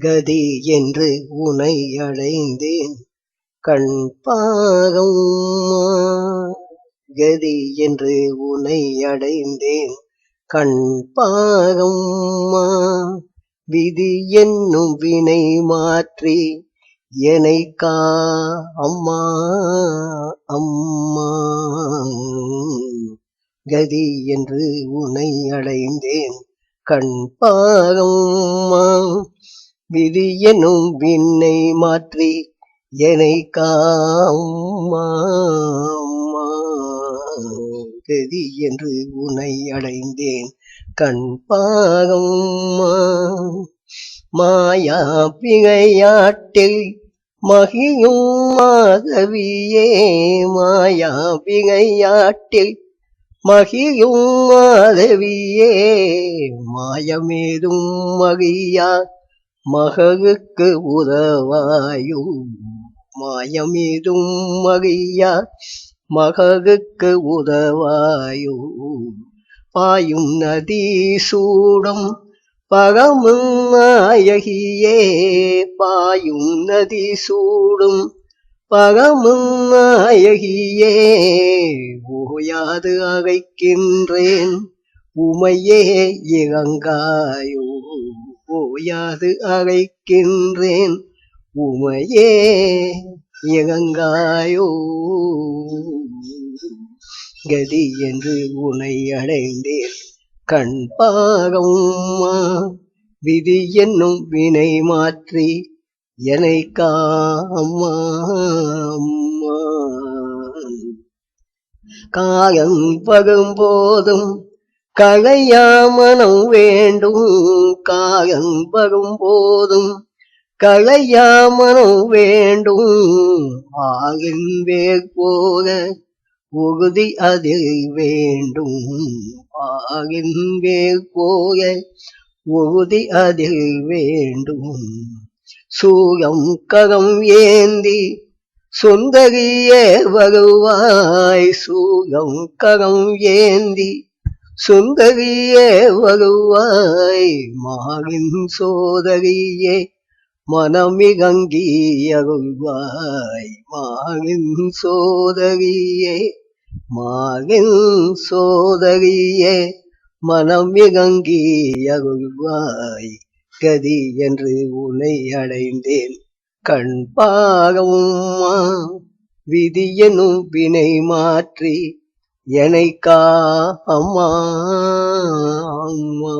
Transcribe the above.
கதி என்று உனை அடைந்தேன் கண் பாகம் கதி என்று உனை அடைந்தேன் கண் பாகம் விதி என்னும் வினை மாற்றி என்னை கா அம்மா அம்மா. கதி என்று உனை அடைந்தேன். கண் பாகம் விதி எனும் விண்ணை மாற்றி என்னை காம்மா கதி என்று உனை அடைந்தேன். கண் பாகம் மாயா பிகையாட்டில் மகியும் மாதவியே. மாயா பிகையாட்டில் மகியும் மாதவியே மாயமேதும் மகியா மகவுக்கு உதவாயும் மாயமேதும் மகியா மகவுக்கு உதவாயோ பாயும் நதி சூடும் பகமும் நாயகியே பாயும் நதி சூடும் பகமும் நாயகியே ஓயாது அகைக்கின்றேன். உமையே இறங்காயோ ஓயாது அகைக்கின்றேன். உமையே இறங்காயோ கதி என்று உனை அடைந்தேன். கண் பாகம்மா விதி என்னும் வினை மாற்றி என்னை காம்மா காயம் பகும் போதும் களையாமனம் வேண்டும். காயம் பகும் போதும் களையாமனம் வேண்டும். ஆகின் வேர் போக உகுதி அதில் வேண்டும். ஆகின் வேர் போக உகுதி அதில் வேண்டும். சூயம் கரம் ஏந்தி சுந்தரியே வருவாய் சூயம் கரம் ஏந்தி சுந்தரியே வருவாய் மாகின் சோதரியே மனமிகங்கியருள்வாய் அருள்வாய் சோதரியே மாகின் சோதரியே மனமிகங்கியருள்வாய். கதி என்று உனை அடைந்தேன். கண் பாகம்மா விதியனும் வினை மாற்றி எனைக்கா அம்மா அம்மா.